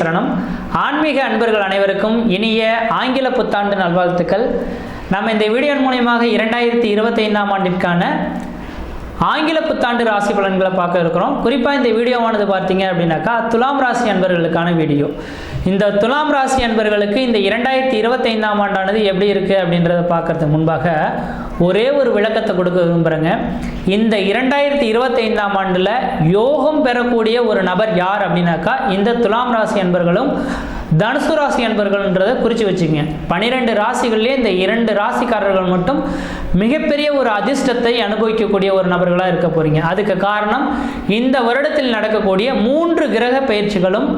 சரணம். ஆன்மீக அன்பர்கள் அனைவருக்கும் இனிய ஆங்கில புத்தாண்டு நல்வாழ்த்துக்கள். நம்ம இந்த வீடியோ மூலியமாக இரண்டாயிரத்தி இருபத்தைந்தாம் ஆண்டிற்கான ஆங்கில புத்தாண்டு ராசி பலன்களை பார்க்க இருக்கிறோம். குறிப்பாக இந்த வீடியோவானது பார்த்தீங்க அப்படின்னாக்கா துலாம் ராசி அன்பர்களுக்கான வீடியோ. இந்த துலாம் ராசி அன்பர்களுக்கு இந்த இரண்டாயிரத்தி இருபத்தைந்தாம் ஆண்டானது எப்படி இருக்குது அப்படின்றத பார்க்கறதுக்கு முன்பாக ஒரே ஒரு விளக்கத்தை கொடுக்க விரும்புகிறேங்க இந்த இரண்டாயிரத்தி இருபத்தைந்தாம் ஆண்டில் யோகம் பெறக்கூடிய ஒரு நபர் யார் அப்படின்னாக்கா இந்த துலாம் ராசி அன்பர்களும் தனுசு ராசி அன்பர்கள்ன்றதை குறித்து வச்சுங்க பனிரெண்டு ராசிகள்லேயே இந்த இரண்டு ராசிக்காரர்கள் மட்டும் மிகப்பெரிய ஒரு அதிர்ஷ்டத்தை அனுபவிக்கக்கூடிய ஒரு நபர்களாக இருக்க போகிறீங்க அதுக்கு காரணம் இந்த வருடத்தில் நடக்கக்கூடிய மூன்று கிரக பயிற்சிகளும்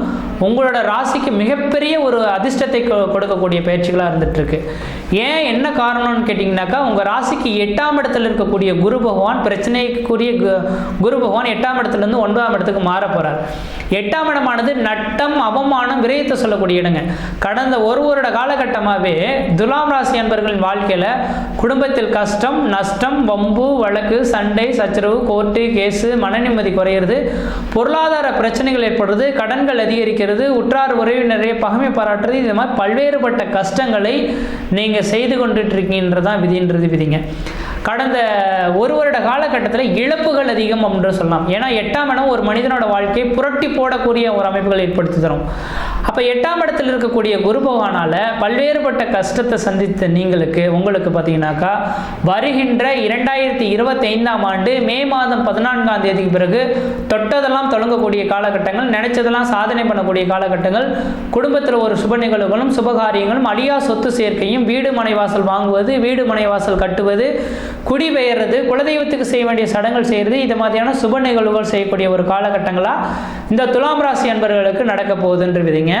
உங்களோட ராசிக்கு மிகப்பெரிய ஒரு அதிர்ஷ்டத்தை கொ- கொடுக்கக்கூடிய பயிற்சிகளாக இருந்துட்டு ஏன் என்ன காரணம்னு கேட்டிங்கனாக்கா உங்கள் ராசிக்கு எட்டாம் இடத்துல இருக்கக்கூடிய குரு பகவான் பிரச்சனைக்குரிய கு- குரு பகவான் எட்டாம் இடத்துலேருந்து ஒன்பதாம் இடத்துக்கு மாற போகிறார் எட்டாம் இடமானது நட்டம் அவமானம் விரயத்தை சொல்லக்கூடிய இடங்க. கடந்த ஒரு வருட காலகட்டமாகவே துலாம் ராசி அன்பர்களின் வாழ்க்கையில் குடும்பத்தில் கஷ்டம் நஷ்டம் வம்பு வழக்கு சண்டை சச்சரவு கோர்ட்டு கேஸு மன நிம்மதி குறையிறது பொருளாதார பிரச்சனைகள் ஏற்படுறது கடன்கள் அதிகரிக்கிறது உற்றார் நிறைய பகமை பாராட்டுறது இது மாதிரி பல்வேறுபட்ட கஷ்டங்களை நீங்கள் செய்து கொண்டுட்டு இருக்கீங்கன்றதான் விதின்றது விதிங்க. கடந்த ஒரு வருட காலகட்டத்தில் இழப்புகள் அதிகம் அப்படின்னு சொல்லலாம். ஏன்னா எட்டாம் இடம் ஒரு மனிதனோட வாழ்க்கையை புரட்டி போடக்கூடிய ஒரு அமைப்புகள் ஏற்படுத்தி தரும். அப்போ எட்டாம் இடத்தில் இருக்கக்கூடிய குரு பகவானால் பல்வேறுபட்ட கஷ்டத்தை சந்தித்த நீங்களுக்கு உங்களுக்கு பார்த்தீங்கன்னாக்கா வருகின்ற இரண்டாயிரத்தி இருபத்தி ஐந்தாம் ஆண்டு மே மாதம் பதினான்காம் தேதிக்கு பிறகு தொட்டதெல்லாம் தொடங்கக்கூடிய காலகட்டங்கள் நினைச்சதெல்லாம் சாதனை பண்ணக்கூடிய காலகட்டங்கள் குடும்பத்தில் ஒரு சுப நிகழ்வுகளும் சுபகாரியங்களும் அழியா சொத்து சேர்க்கையும் வீடு மனை வாசல் வாங்குவது வீடு மனை வாசல் கட்டுவது குடிபெயர்றது குலதெய்வத்துக்கு செய்ய வேண்டிய சடங்குகள் செய்கிறது இது மாதிரியான சுப நிகழ்வுகள் செய்யக்கூடிய ஒரு காலகட்டங்களாக இந்த துலாம் ராசி அன்பர்களுக்கு நடக்க போகுதுன்ற விதிங்க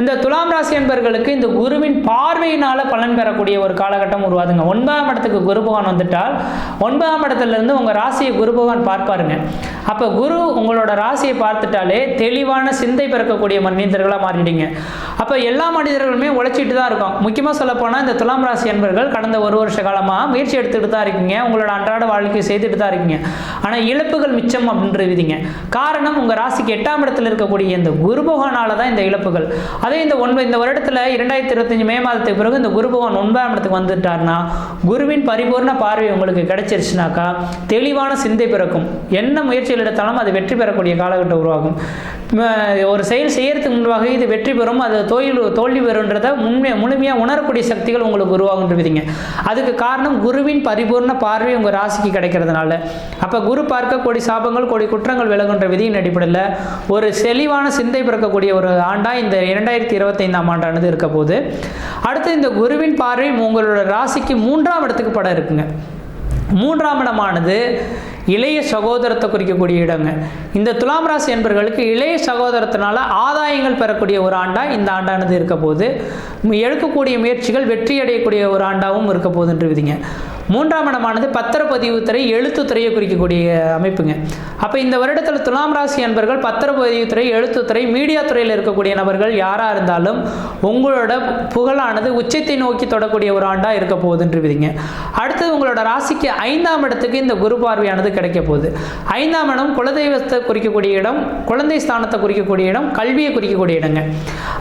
இந்த துலாம் ராசி என்பர்களுக்கு இந்த குருவின் பார்வையினால பலன் பெறக்கூடிய ஒரு காலகட்டம் உருவாதுங்க ஒன்பதாம் இடத்துக்கு குரு பகவான் வந்துட்டால் ஒன்பதாம் இடத்துல இருந்து உங்க ராசியை குரு பகவான் பார்ப்பாருங்க. அப்ப குரு உங்களோட ராசியை பார்த்துட்டாலே தெளிவான சிந்தை பிறக்கக்கூடிய மனிதர்களாக மாறிடுங்க. அப்ப எல்லா மனிதர்களுமே உழைச்சிட்டு தான் இருக்கும். முக்கியமாக சொல்லப்போனால் இந்த துலாம் ராசி என்பர்கள் கடந்த ஒரு வருஷ காலமாக முயற்சி எடுத்துட்டு தான் இருக்கீங்க. உங்களோட அன்றாட வாழ்க்கை செய்துட்டு தான் இருக்கீங்க. ஆனால் இழப்புகள் மிச்சம் அப்படின்ற விதிங்க. காரணம் உங்க ராசிக்கு எட்டாம் இடத்துல இருக்கக்கூடிய இந்த குரு பகவானால தான் இந்த இழப்புகள். அதே இந்த ஒன்பது இந்த வருடத்தில் இரண்டாயிரத்தி இருபத்தஞ்சு மே மாதத்துக்கு பிறகு இந்த குரு பகவான் ஒன்பதாம் இடத்துக்கு வந்துட்டார்னா குருவின் பரிபூர்ண பார்வை உங்களுக்கு கிடைச்சிருச்சுனாக்கா தெளிவான சிந்தை பிறக்கும். என்ன முயற்சிகள் எடுத்தாலும் அது வெற்றி பெறக்கூடிய காலகட்டம் உருவாகும். ஒரு செயல் செய்யறதுக்கு முன்பாக இது வெற்றி பெறும் அது தோல்வி தோல்வி பெறுன்றத உண்மை முழுமையாக உணரக்கூடிய சக்திகள் உங்களுக்கு உருவாகுன்றவிதிங்க அதுக்கு காரணம் குருவின் பரிபூர்ண பார்வை உங்கள் ராசிக்கு கிடைக்கிறதுனால. அப்போ குரு பார்க்க கோடி சாபங்கள் கோடி குற்றங்கள் விலகுன்ற விதியின் அடிப்படையில் ஒரு செழிவான சிந்தை பிறக்கக்கூடிய ஒரு ஆண்டா இந்த இரண்டாயிரத்தி இருபத்தைந்தாம் ஆண்டானது இருக்க போது அடுத்து இந்த குருவின் பார்வை உங்களோட ராசிக்கு மூன்றாம் இடத்துக்கு படம் இருக்குங்க. மூன்றாம் இடமானது இளைய சகோதரத்தை குறிக்கக்கூடிய இடங்க. இந்த துலாம் ராசி என்பர்களுக்கு இளைய சகோதரத்தினால ஆதாயங்கள் பெறக்கூடிய ஒரு ஆண்டா இந்த ஆண்டானது இருக்க போது எடுக்கக்கூடிய முயற்சிகள் வெற்றி அடையக்கூடிய ஒரு ஆண்டாவும் இருக்க போகுதுன்றவிதிங்க மூன்றாம் இடமானது பத்திரப்பதிவுத்துறை எழுத்துத்துறையை குறிக்கக்கூடிய அமைப்புங்க. அப்போ இந்த வருடத்தில் துலாம் ராசி அன்பர்கள் பத்திரப்பதிவுத்துறை எழுத்துத்துறை மீடியா துறையில் இருக்கக்கூடிய நபர்கள் யாராக இருந்தாலும் உங்களோட புகழானது உச்சத்தை நோக்கி தொடக்கூடிய ஒரு ஆண்டாக இருக்க போகுதுன்றவிதிங்க அடுத்தது உங்களோட ராசிக்கு ஐந்தாம் இடத்துக்கு இந்த குரு பார்வையானது கிடைக்க போகுது. ஐந்தாம் இடம் குலதெய்வத்தை குறிக்கக்கூடிய இடம் குழந்தை ஸ்தானத்தை குறிக்கக்கூடிய இடம் கல்வியை குறிக்கக்கூடிய இடங்க.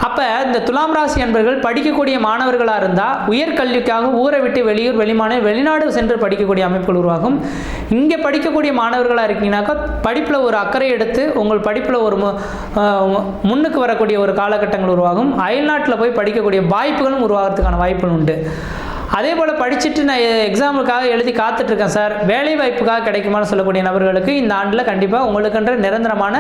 அப்போ இந்த துலாம் ராசி அன்பர்கள் படிக்கக்கூடிய மாணவர்களாக இருந்தால் உயர்கல்விக்காக ஊரை விட்டு வெளியூர் வெளிமான வெளிநாடு சென்று படிக்கக்கூடிய அமைப்புகள் உருவாகும். இங்கே படிக்கக்கூடிய மாணவர்களாக இருக்கீங்கன்னாக்கா படிப்பில் ஒரு அக்கறை எடுத்து உங்கள் படிப்பில் ஒரு ஆஹ் முன்னுக்கு வரக்கூடிய ஒரு காலகட்டங்கள் உருவாகும். அயல்நாட்டில் போய் படிக்கக்கூடிய வாய்ப்புகளும் உருவாகிறதுக்கான வாய்ப்புகள் உண்டு. அதே போல் படிச்சுட்டு நான் எக்ஸாமுக்காக எழுதி காத்துட்ருக்கேன் சார் வேலை வாய்ப்புக்காக கிடைக்குமான்னு சொல்லக்கூடிய நபர்களுக்கு இந்த ஆண்டில் கண்டிப்பாக உங்களுக்கென்ற நிரந்தரமான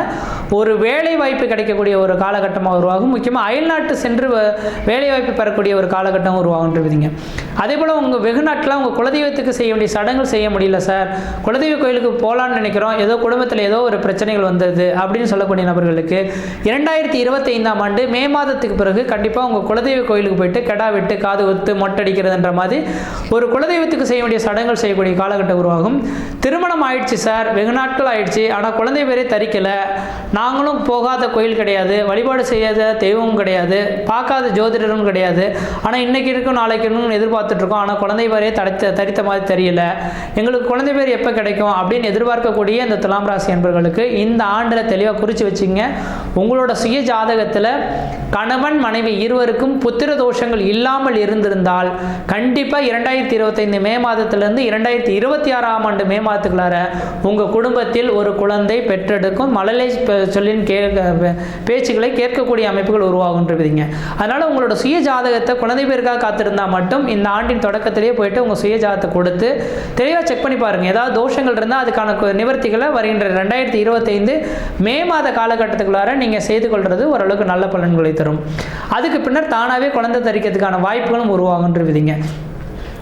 ஒரு வேலை வாய்ப்பு கிடைக்கக்கூடிய ஒரு காலகட்டமாக உருவாகும். முக்கியமாக அயல்நாட்டு சென்று வ- வேலை வாய்ப்பு பெறக்கூடிய ஒரு காலகட்டம் உருவாகுன்றதுங்க அதே போல் உங்கள் வெகுநாட்டில் உங்கள் குலதெய்வத்துக்கு செய்ய வேண்டிய சடங்குகள் செய்ய முடியல சார் குலதெய்வ கோயிலுக்கு போகலான்னு நினைக்கிறோம். ஏதோ குடும்பத்தில் ஏதோ ஒரு பிரச்சனைகள் வந்தது அப்படின்னு சொல்லக்கூடிய நபர்களுக்கு இரண்டாயிரத்தி இருபத்தி ஐந்தாம் ஆண்டு மே மாதத்துக்கு பிறகு கண்டிப்பாக உங்கள் குலதெய்வ கோயிலுக்கு போயிட்டு கெடா வெட்டு காது ஒத்து மொட்டடிக்கிறதுன்ற மாதிரி ஒரு குலதெய்வத்துக்கு செய்ய வேண்டிய சடங்குகள் செய்யக்கூடிய காலகட்டம் உருவாகும். திருமணம் ஆயிடுச்சு சார். வெகு நாட்கள் ஆயிடுச்சு. ஆனால் குழந்தை பேரே தரிக்கலை. நாங்களும் போகாத கோயில் கிடையாது. வழிபாடு செய்யாத தெய்வமும் கிடையாது. பார்க்காத ஜோதிடரும் கிடையாது. ஆனால் இன்னைக்கு இருக்கும் நாளைக்கு இருக்கும்னு எதிர்பார்த்து ஆனால் குழந்தை பேரே தடித்த தரித்த மாதிரி தெரியல. எங்களுக்கு குழந்தை பேர் எப்போ கிடைக்கும் அப்படின்னு எதிர்பார்க்கக்கூடிய இந்த துலாம் ராசி என்பவர்களுக்கு இந்த ஆண்டில் தெளிவாக குறித்து வச்சுங்க. உங்களோட சுய ஜாதகத்தில் கணவன் மனைவி இருவருக்கும் புத்திர தோஷங்கள் இல்லாமல் இருந்திருந்தால் கண்டிப்பாக இரண்டாயிரத்தி இருபத்தைந்து மே மாதத்திலிருந்து இரண்டாயிரத்தி இருபத்தி ஆறாம் ஆண்டு மே மாதத்துக்குள்ளார உங்கள் குடும்பத்தில் ஒரு குழந்தை பெற்றெடுக்கும் மழலை சொல்லின் கே பேச்சுக்களை கேட்கக்கூடிய அமைப்புகள் உருவாகுன்றதுங்க அதனால் உங்களோட சுய ஜாதகத்தை குழந்தை பேருக்காக காத்திருந்தா மட்டும் இந்த ஆண்டின் தொடக்கத்திலேயே போயிட்டு உங்கள் சுய ஜாதகத்தை கொடுத்து தெளிவாக செக் பண்ணி பாருங்கள் ஏதாவது தோஷங்கள் இருந்தால் அதுக்கான நிவர்த்திகளை வருகின்ற ரெண்டாயிரத்தி இருபத்தைந்து மே மாத காலகட்டத்துக்குள்ளார நீங்கள் செய்து கொள்வது ஓரளவுக்கு நல்ல பலன்களை தரும். அதுக்கு பின்னர் தானாகவே குழந்தை தரிக்கிறதுக்கான வாய்ப்புகளும் உருவாகுன்றதுங்க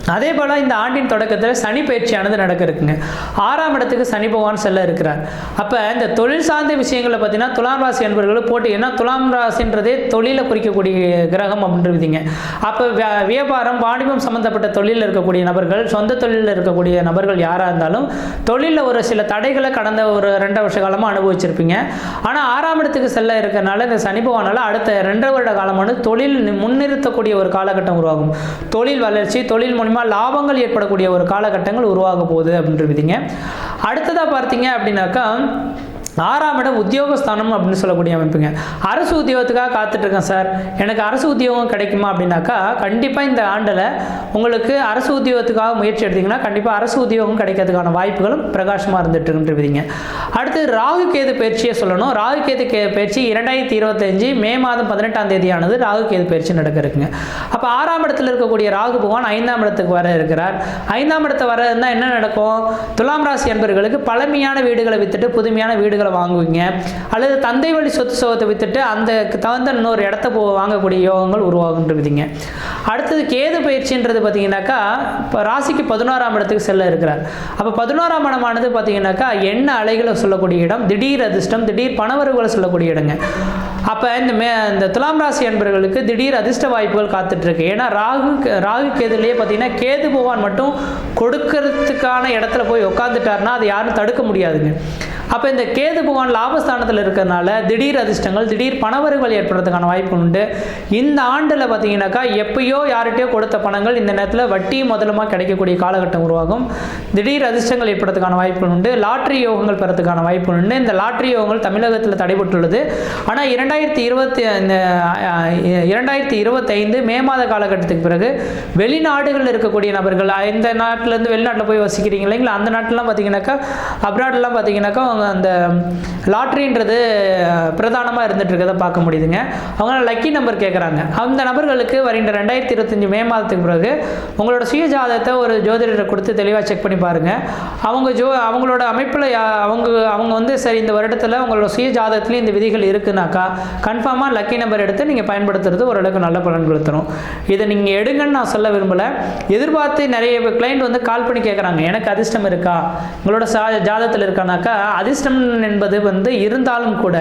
அதே போல் இந்த ஆண்டின் தொடக்கத்தில் சனி பயிற்சியானது நடக்க இருக்குங்க ஆறாம் இடத்துக்கு சனி பகவான் செல்ல இருக்கிறார். அப்போ இந்த தொழில் சார்ந்த விஷயங்களை பார்த்தீங்கன்னா துலாம் ராசி என்பவர்கள் போட்டு ஏன்னா துலாம் ராசின்றதே தொழிலை குறிக்கக்கூடிய கிரகம் அப்படின்றதுங்க அப்போ வியா- வியாபாரம் வாணிபம் சம்மந்தப்பட்ட தொழிலில் இருக்கக்கூடிய நபர்கள் சொந்த தொழிலில் இருக்கக்கூடிய நபர்கள் யாராக இருந்தாலும் தொழிலில் ஒரு சில தடைகளை கடந்த ஒரு ரெண்டு வருஷ காலமாக அனுபவிச்சிருப்பீங்க. ஆனால் ஆறாம் இடத்துக்கு செல்ல இருக்கிறனால இந்த சனி பகவானால் அடுத்த ரெண்டு வருட காலமானது தொழில் முன்னிறுத்தக்கூடிய ஒரு காலகட்டம் உருவாகும். தொழில் வளர்ச்சி தொழில் மூலிமா லாபங்கள் ஏற்படக்கூடிய ஒரு காலகட்டங்கள் உருவாக போகுது அப்படின்றதுங்க அடுத்ததாக பார்த்தீங்க அப்படின்னாக்கா ஆறாம் இடம் உத்தியோகஸ்தானம் அப்படின்னு சொல்லக்கூடிய அமைப்புங்க. அரசு உத்தியோகத்துக்காக காத்துட்ருக்கேன் சார். எனக்கு அரசு உத்தியோகம் கிடைக்குமா அப்படின்னாக்கா கண்டிப்பாக இந்த ஆண்டில் உங்களுக்கு அரசு உத்தியோகத்துக்காக முயற்சி எடுத்தீங்கன்னா கண்டிப்பாக அரசு உத்தியோகம் கிடைக்கிறதுக்கான வாய்ப்புகளும் பிரகாசமாக இருந்துட்டு இருக்குன்றீங்க அடுத்து ராகு கேது பயிற்சியை சொல்லணும். ராகு கேது கே பயிற்சி இரண்டாயிரத்தி இருபத்தஞ்சு மே மாதம் பதினெட்டாம் தேதியானது ராகு கேது பயிற்சி நடக்கிறதுங்க அப்போ ஆறாம் இடத்துல இருக்கக்கூடிய ராகு பகவான் ஐந்தாம் இடத்துக்கு வர இருக்கிறார். ஐந்தாம் இடத்தை வர இருந்தால் என்ன நடக்கும்? துலாம் ராசி என்பவர்களுக்கு பழமையான வீடுகளை வித்துட்டு புதுமையான வீடுகளை வாங்குவீங்க. அல்லது தந்தை வழி சொத்து சோகத்தை வித்துட்டு அந்த தகுந்த இன்னொரு இடத்த போ வாங்கக்கூடிய யோகங்கள் உருவாகுன்றதுங்க அடுத்தது கேது பயிற்சின்றது பார்த்தீங்கன்னாக்கா இப்போ ராசிக்கு பதினோராம் இடத்துக்கு செல்ல இருக்கிறார். அப்போ பதினோராம் இடமானது பார்த்தீங்கன்னாக்கா எண்ண அலைகளை சொல்லக்கூடிய இடம் திடீர் அதிர்ஷ்டம் திடீர் பணவரவுகளை சொல்லக்கூடிய இடங்க. அப்போ இந்த மே இந்த துலாம் ராசி என்பவர்களுக்கு திடீர் அதிர்ஷ்ட வாய்ப்புகள் காத்துட்ருக்கு. ஏன்னா ராகு ராகு கேதுலேயே பார்த்தீங்கன்னா கேது பகவான் மட்டும் கொடுக்கறதுக்கான இடத்துல போய் உட்காந்துட்டாருன்னா அது யாரும் தடுக்க முடியாதுங்க. அப்போ இந்த கேது பகவான் லாபஸ்தானத்தில் இருக்கிறதுனால திடீர் அதிர்ஷ்டங்கள் திடீர் பணவரவுகள் ஏற்படுறதுக்கான வாய்ப்பு உண்டு. இந்த ஆண்டில் பார்த்தீங்கன்னாக்கா எப்பயோ யார்கிட்டயோ கொடுத்த பணங்கள் இந்த நேரத்தில் வட்டி முதலமாக கிடைக்கக்கூடிய காலகட்டம் உருவாகும். திடீர் அதிர்ஷ்டங்கள் ஏற்படுறதுக்கான வாய்ப்புகள் உண்டு. லாட்ரி யோகங்கள் பெறதுக்கான வாய்ப்புகள் உண்டு. இந்த லாட்ரி யோகங்கள் தமிழகத்தில் தடைபட்டுள்ளது. ஆனால் இரண்டாயிரத்தி இருபத்தி இந்த இரண்டாயிரத்தி இருபத்தைந்து மே மாத காலகட்டத்துக்கு பிறகு வெளிநாடுகளில் இருக்கக்கூடிய நபர்கள் இந்த நாட்டிலேருந்து வெளிநாட்டில் போய் வசிக்கிறீங்க இல்லைங்களா? அந்த நாட்டிலாம் பார்த்தீங்கன்னாக்கா அப்ராட்லாம் பார்த்தீங்கன்னாக்கா அந்த லாட்ரின்றது பிரதானமாக இருந்துகிட்டு இருக்கதை பார்க்க முடியுதுங்க. அவங்க லக்கி நம்பர் கேட்குறாங்க அந்த நபர்களுக்கு வருகின்ற ரெண்டாயிரத்தி இருபத்தஞ்சி மே மாதத்துக்கு பிறகு உங்களோட சுய ஜாதகத்தை ஒரு ஜோதிடரை கொடுத்து தெளிவாக செக் பண்ணி பாருங்கள் அவங்க ஜோ அவங்களோட அமைப்பில் அவங்க அவங்க வந்து சரி இந்த வருடத்தில் உங்களோட சுய ஜாதகத்துலேயும் இந்த விதிகள் இருக்குனாக்கா கன்ஃபார்மாக லக்கி நம்பர் எடுத்து நீங்கள் பயன்படுத்துறது ஓரளவுக்கு நல்ல பலன்கள் தரும். இதை நீங்கள் எடுங்கன்னு நான் சொல்ல விரும்பலை. எதிர்பார்த்து நிறைய கிளைண்ட் வந்து கால் பண்ணி கேட்குறாங்க எனக்கு அதிர்ஷ்டம் இருக்கா? உங்களோட சா ஜாதகத்தில் இருக்கானாக்கா அதிர்ஷ்டம் என்பது வந்து இருந்தாலும் கூட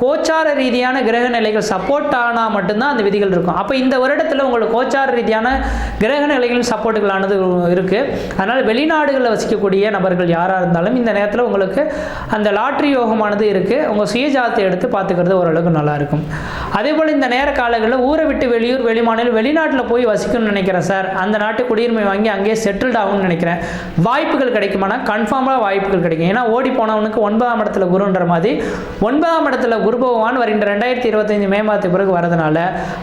கோச்சார ரீதியான கிரக நிலைகள் சப்போர்ட் ஆனால் மட்டும்தான் அந்த விதிகள் இருக்கும். அப்போ இந்த வருடத்தில் உங்களுக்கு கோச்சார ரீதியான கிரக நிலைகள் சப்போர்ட்டுகளானது இருக்குது அதனால் வெளிநாடுகளில் வசிக்கக்கூடிய நபர்கள் யாராக இருந்தாலும் இந்த நேரத்தில் உங்களுக்கு அந்த லாட்ரி யோகமானது இருக்குது உங்கள் சுயஜாதத்தை எடுத்து பார்த்துக்கிறது ஓரளவுக்கு நல்லா இருக்கும். அதே போல் இந்த நேர காலங்களில் ஊரை விட்டு வெளியூர் வெளிமாநிலம் வெளிநாட்டில் போய் வசிக்கணும்னு நினைக்கிறேன் சார். அந்த நாட்டு குடியுரிமை வாங்கி அங்கேயே செட்டில்ட் ஆகும்னு நினைக்கிறேன். வாய்ப்புகள் கிடைக்குமானா கன்ஃபார்மாக வாய்ப்புகள் கிடைக்கும். ஏன்னா ஓடி போனவனுக்கு ஒன்பதாம் இடத்துல குருன்ற மாதிரி ஒன்பதாம் இடத்துல குரு பகவான் வருகின்ற ரெண்டாயிரத்தி இருபத்தைந்து மே மாதத்துக்கு பிறகு வரதுனால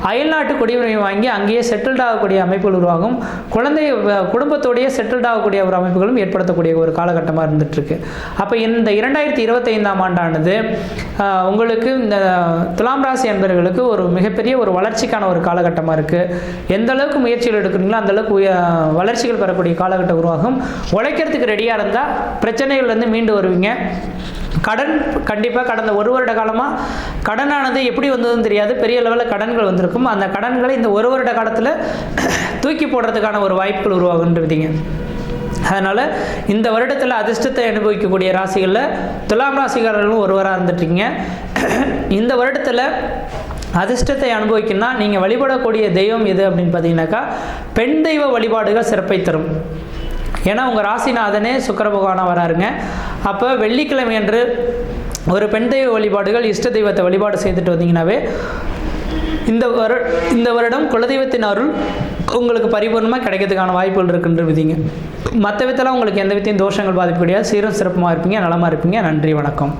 அயல்நாட்டு குடியுரிமை வாங்கி அங்கேயே செட்டில்ட் ஆகக்கூடிய அமைப்புகள் உருவாகும். குழந்தை குடும்பத்தோடையே செட்டில்ட் ஆகக்கூடிய ஒரு அமைப்புகளும் ஏற்படுத்தக்கூடிய ஒரு காலகட்டமாக இருந்துட்டு இருக்கு அப்போ இந்த இரண்டாயிரத்தி இருபத்தைந்தாம் ஆண்டானது உங்களுக்கு இந்த துலாம் ராசி என்பவர்களுக்கு ஒரு மிகப்பெரிய ஒரு வளர்ச்சிக்கான ஒரு காலகட்டமாக இருக்குது எந்த அளவுக்கு முயற்சிகள் எடுக்கிறீங்களோ அந்த அளவுக்கு வளர்ச்சிகள் பெறக்கூடிய காலகட்டம் உருவாகும். உழைக்கிறதுக்கு ரெடியாக இருந்தால் பிரச்சனைகள்லேருந்து மீண்டு வருவீங்க. கடன் கண்டிப்பாக கடந்த ஒரு வருட காலமாக கடனானது எப்படி வந்ததுன்னு தெரியாது. பெரிய லெவலில் கடன்கள் வந்திருக்கும். அந்த கடன்களை இந்த ஒரு வருட காலத்தில் தூக்கி போடுறதுக்கான ஒரு வாய்ப்புகள் உருவாகுன்றதுங்க அதனால் இந்த வருடத்தில் அதிர்ஷ்டத்தை அனுபவிக்கக்கூடிய ராசிகளில் துலாம் ராசிக்காரர்களும் ஒருவராக இருந்துட்டீங்க. இந்த வருடத்தில் அதிர்ஷ்டத்தை அனுபவிக்கணும்னா நீங்கள் வழிபடக்கூடிய தெய்வம் எது அப்படின்னு பார்த்தீங்கன்னாக்கா பெண் தெய்வ வழிபாடுகள் சிறப்பை தரும். ஏன்னா உங்கள் ராசிநாதனே சுக்கர பகவானாக வராருங்க அப்போ வெள்ளிக்கிழமை என்று ஒரு பெண் தெய்வ வழிபாடுகள் இஷ்ட தெய்வத்தை வழிபாடு செய்துட்டு வந்தீங்கன்னாவே இந்த வரு இந்த வருடம் குலதெய்வத்தின் அருள் உங்களுக்கு பரிபூர்ணமாக கிடைக்கிறதுக்கான வாய்ப்புகள் இருக்குன்ற விதிங்க. மற்ற விதத்தில் உங்களுக்கு எந்த வித்தையும் தோஷங்கள் பாதிப்பு கிடையாது. சீரும் சிறப்புமாக இருப்பீங்க நலமாக இருப்பீங்க. நன்றி வணக்கம்.